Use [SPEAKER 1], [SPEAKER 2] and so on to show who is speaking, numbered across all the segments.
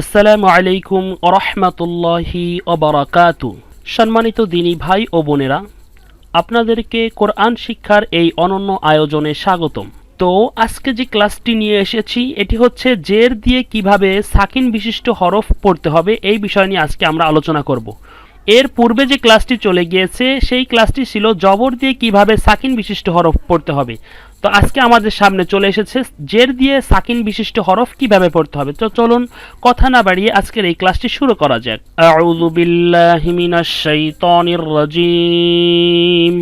[SPEAKER 1] আসসালামু আলাইকুম রহমতুল্লাহি অবরাকাতু সম্মানিত দিনী ভাই ও বোনেরা, আপনাদেরকে কোরআন শিক্ষার এই অনন্য আয়োজনে স্বাগতম। তো আজকে যে ক্লাসটি নিয়ে এসেছি, এটি হচ্ছে জের দিয়ে কীভাবে সাকিন বিশিষ্ট হরফ পড়তে হবে, এই বিষয় নিয়ে আজকে আমরা আলোচনা করব। এর পূর্বে যে ক্লাসটি চলে গিয়েছে, সেই ক্লাসটি ছিল জবর দিয়ে কীভাবে সাকিন বিশিষ্ট হরফ পড়তে হবে। তো আজকে আমাদের সামনে চলে এসেছে জের দিয়ে সাকিন বিশিষ্ট হরফ কীভাবে পড়তে হবে? তো চলুন কথা না বাড়িয়ে আজকের এই ক্লাসটি শুরু করা যাক। আউযু বিল্লাহি মিনাশ শাইতানির রাজিম।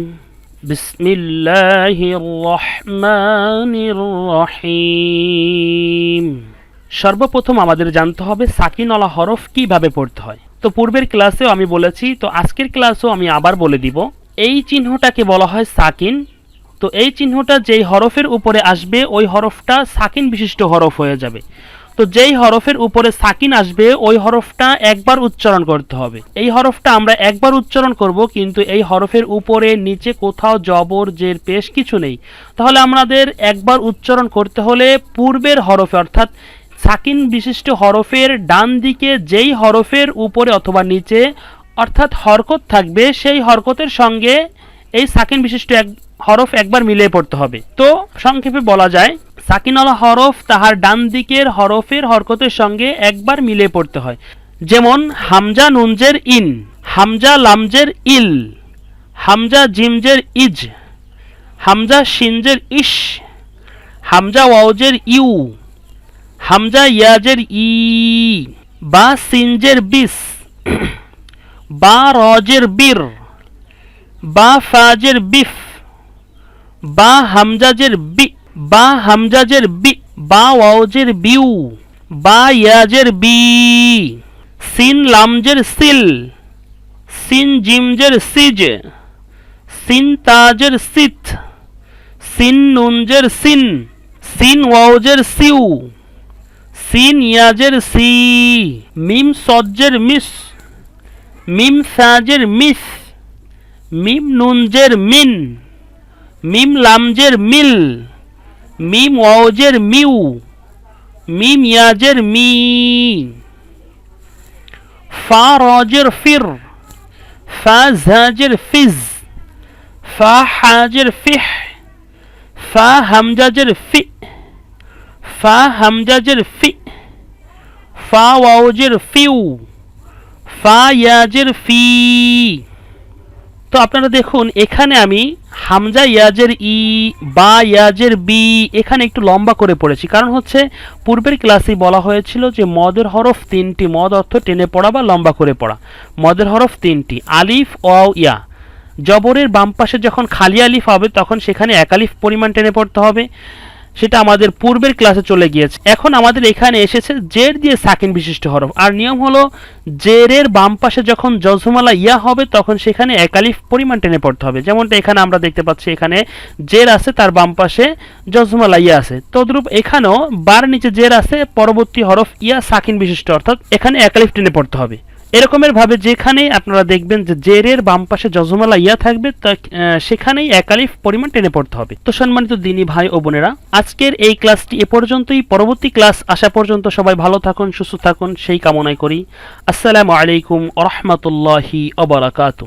[SPEAKER 1] বিসমিল্লাহির রহমানির রহিম। সর্বপ্রথম আমাদের জানতে হবে সাকিন সাকিনওয়ালা হরফ কীভাবে পড়তে হয়। তো পূর্বের ক্লাসেও আমি বলেছি, তো আজকের ক্লাসেও আমি আবার বলে দিব। এই চিহ্নটাকে বলা হয় সাকিন তো এই চিহ্নটা যেই হরফের উপরে আসবে, ওই হরফটা সাকিন বিশিষ্ট হরফ হয়ে যাবে। তো যেই হরফের উপরে সাকিন আসবে, ওই হরফটা একবার উচ্চারণ করতে হবে। এই হরফটা আমরা একবার উচ্চারণ করব, কিন্তু এই হরফের উপরে, নিচে কোথাও জবর, জের, পেশ কিছু নেই। তাহলে আমাদের একবার উচ্চারণ করতে হলে পূর্বের হরফে, অর্থাৎ সাকিন বিশিষ্ট হরফের ডান দিকে যেই হরফের উপরে অথবা নিচে, অর্থাৎ হরকত থাকবে, সেই হরকতের সঙ্গে এই সাকিন বিশিষ্ট এক হরফ একবার মিলিয়ে পড়তে হবে। তো সংক্ষেপে বলা যায় সাকিনওয়ালা হরফ তাহার ডান দিকের হরফের হরকতের সঙ্গে একবার মিলে পড়তে হয়। যেমন, হামজা নুনজের ইন, হামজা লামজের ইল, হামজা জিমজের ইজ, হামজা সিনজের ইস হামজা ওয়াউজের ইউ, হামজা ইয়াজের ই, বা সিনজের বিস, বা রজের বীর, বা ফাজের বিফ বা হামজাজের বি, বা হামজাজের বি, বা ওয়াউজের বিউ, বা ইয়াজের বি, সিন লামজের সিল, সিন জিমজের সিজ, সিন তাজের সিথ, সিন নুনজের সিন সিন ওয়াউজের সিউ, সিন ইয়াজের সি, মিম সজ্জের মিস, মিম সাজের মিস, মিম নুনজের মিন। মিম লামজের মিল মিম ওয়াউজের মিউ মিম ইয়াজের মি ফা রজের ফির ফা ঝাজের ফিজ ফা হাজের ফিহ ফা হামজাজের ফি ফা হামজাজের ফি ফা ওয়াউজের ফিউ ফা ইয়াজের ফি তো আপনারা দেখুন, এখানে আমি হামজা ইয়াজের ই, বা ইয়াজের বি, এখানে একটু লম্বা করে পড়েছি। কারণ হচ্ছে, পূর্বের ক্লাসে বলা হয়েছিল যে মদের হরফ তিনটি, মদ অর্থ টেনে পড়া বা লম্বা করে পড়া। মদের হরফ তিনটি, আলিফ ও ইয়া। জবরের বাম পাশে যখন খালি আলিফ হবে, তখন সেখানে এক আলিফ পরিমাণ টেনে পড়তে হবে। সেটা আমাদের পূর্বের ক্লাসে চলে গিয়েছে। এখন আমাদের এখানে এসেছে জের দিয়ে সাকিন বিশিষ্ট হরফ। আর নিয়ম হলো, জেরের বাম পাশে যখন জজমালা ইয়া হবে, তখন সেখানে একালিফ পরিমাণ টেনে পড়তে হবে। যেমনটা এখানে আমরা দেখতে পাচ্ছি, এখানে জের আছে, তার বাম পাশে জজমালা ইয়া আছে। তদ্রূপ এখানেও বার নিচে জের আছে, পরবর্তী হরফ ইয়া সাকিন বিশিষ্ট, অর্থাৎ এখানে একালিফ টেনে পড়তে হবে। এরকমের ভাবে যেখানেই আপনারা দেখবেন যে জেরের বাম পাশে জজমালা ইয়া থাকবে, তা সেখানেই একালিফ পরিমাণ টেনে পড়তে হবে। তো সম্মানিত দিনী ভাই ও বোনেরা, আজকের এই ক্লাসটি এ পর্যন্তই। পরবর্তী ক্লাস আসা পর্যন্ত সবাই ভালো থাকুন, সুস্থ থাকুন, সেই কামনাই করি। আসসালামু আলাইকুম রহমতুল্লাহি অবরাকাতু